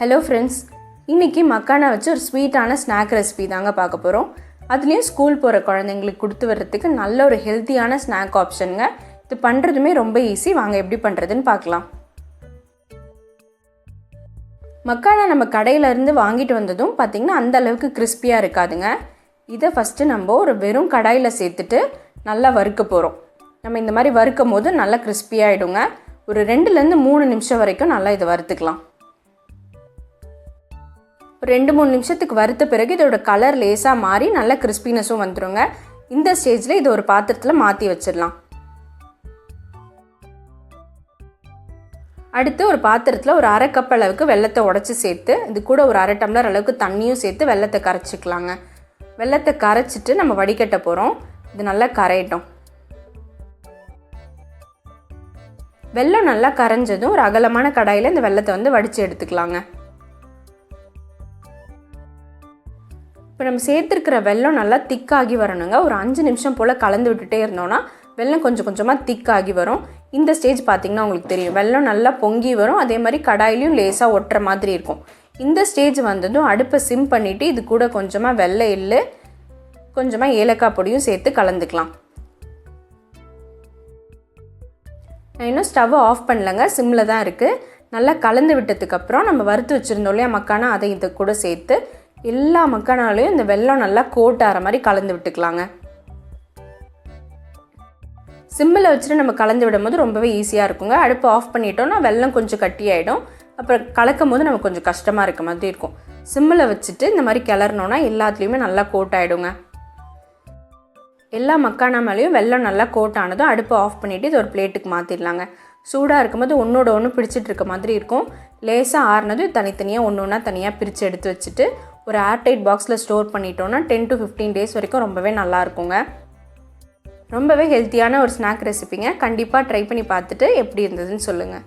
Hello friends இன்றைக்கி மக்கானா வச்சு ஒரு ஸ்வீட்டான ஸ்நாக் ரெசிபி தாங்க பார்க்க போகிறோம் அதுலேயும் ஸ்கூல் போகிற குழந்தைங்களுக்கு கொடுத்து வர்றதுக்கு நல்ல ஒரு ஹெல்த்தியான ஸ்நாக் ஆப்ஷனுங்க இது பண்ணுறதுமே ரொம்ப ஈஸி வாங்க எப்படி பண்ணுறதுன்னு பார்க்கலாம். மக்கானா நம்ம கடையிலேருந்து வாங்கிட்டு வந்ததும் பார்த்திங்கன்னா அந்த அளவுக்கு கிறிஸ்பியாக இருக்காதுங்க. இதை ஃபஸ்ட்டு நம்ம ஒரு வெறும் கடாயில் சேர்த்துட்டு நல்லா வறுக்க போகிறோம் நம்ம இந்த மாதிரி வறுக்கும் போது நல்லா கிறிஸ்பியாகிடுங்க ஒரு ரெண்டுலேருந்து மூணு நிமிஷம் வரைக்கும் நல்லா இதை வறுத்துக்கலாம். ரெண்டு மூணு நிமிஷத்துக்கு வறுத்த பிறகு இதோட கலர் லேசாக மாறி நல்ல கிறிஸ்பினஸும் வந்துடுங்க இந்த ஸ்டேஜில் இதை ஒரு பாத்திரத்தில் மாற்றி வச்சிடலாம். அடுத்து ஒரு பாத்திரத்தில் ஒரு அரை கப் அளவுக்கு வெள்ளத்தை உடச்சி சேர்த்து இது கூட ஒரு அரை டம்ளர் அளவுக்கு தண்ணியும் சேர்த்து வெள்ளத்தை கரைச்சிக்கலாங்க. வெள்ளத்தை கரைச்சிட்டு நம்ம வடிகட்ட போகிறோம் இது நல்லா கரையட்டும். வெள்ளம் நல்லா கரைஞ்சதும் ஒரு அகலமான கடாயில் இந்த வெள்ளத்தை வந்து வடித்து எடுத்துக்கலாங்க. இப்போ நம்ம சேர்த்துருக்கிற வெள்ளம் நல்லா திக்காகி வரணுங்க. ஒரு அஞ்சு நிமிஷம் போல் கலந்து விட்டுட்டே இருந்தோன்னா வெள்ளம் கொஞ்சம் கொஞ்சமாக திக்காகி வரும். இந்த ஸ்டேஜ் பார்த்திங்கன்னா உங்களுக்கு தெரியும். வெள்ளம் நல்லா பொங்கி வரும். அதே மாதிரி கடாயிலையும் லேசாக ஒட்டுற மாதிரி இருக்கும். இந்த ஸ்டேஜ் வந்ததும் அடுப்பை சிம் பண்ணிவிட்டு இது கூட கொஞ்சமாக வெள்ளை எள்ளு கொஞ்சமாக ஏலக்காய் பொடியும் சேர்த்து கலந்துக்கலாம். நான் இன்னும் ஸ்டவ்வை ஆஃப் பண்ணலங்க. சிம்மில் தான் இருக்குது நல்லா கலந்து விட்டதுக்கப்புறம் நம்ம வறுத்து வச்சுருந்தோம் இல்லையா மக்கானா அதை இதை கூட சேர்த்து எல்லா மக்கனாலையும் இந்த வெள்ளம் நல்லா கோட் ஆகிற மாதிரி கலந்து விட்டுக்கலாங்க. சிம்மில் வச்சுட்டு நம்ம கலந்து விடும் போது ரொம்பவே ஈஸியாக இருக்குங்க. அடுப்பு ஆஃப் பண்ணிட்டோம்னா வெள்ளம் கொஞ்சம் கட்டி ஆகிடும் அப்புறம் கலக்கும் போது நமக்கு கொஞ்சம் கஷ்டமாக இருக்க மாதிரி இருக்கும். சிம்மில் வச்சுட்டு இந்த மாதிரி கிளறணுன்னா எல்லாத்துலேயுமே நல்லா கோட் ஆகிடுங்க எல்லா மக்கானா மேலேயும் வெள்ளம் நல்லா கோட் ஆனதும் அடுப்பு ஆஃப் பண்ணிவிட்டு இது ஒரு பிளேட்டுக்கு மாற்றிடலாங்க சூடாக இருக்கும்போது ஒன்றோட ஒன்று பிடிச்சிட்டு இருக்க மாதிரி இருக்கும். லேசாக ஆறுனதும் தனித்தனியாக ஒன்று ஒன்றா தனியாக பிரித்து எடுத்து வச்சுட்டு ஒரு ஏர்டைட் பாக்ஸில் ஸ்டோர் பண்ணிட்டோன்னா டென் டு ஃபிஃப்டீன் டேஸ் வரைக்கும் ரொம்பவே நல்லா இருக்குங்க. ரொம்பவே ஹெல்த்தியான ஒரு ஸ்நாக் ரெசிபிங்க கண்டிப்பாக ட்ரை பண்ணி பார்த்துட்டு எப்படி இருந்ததுன்னு சொல்லுங்கள்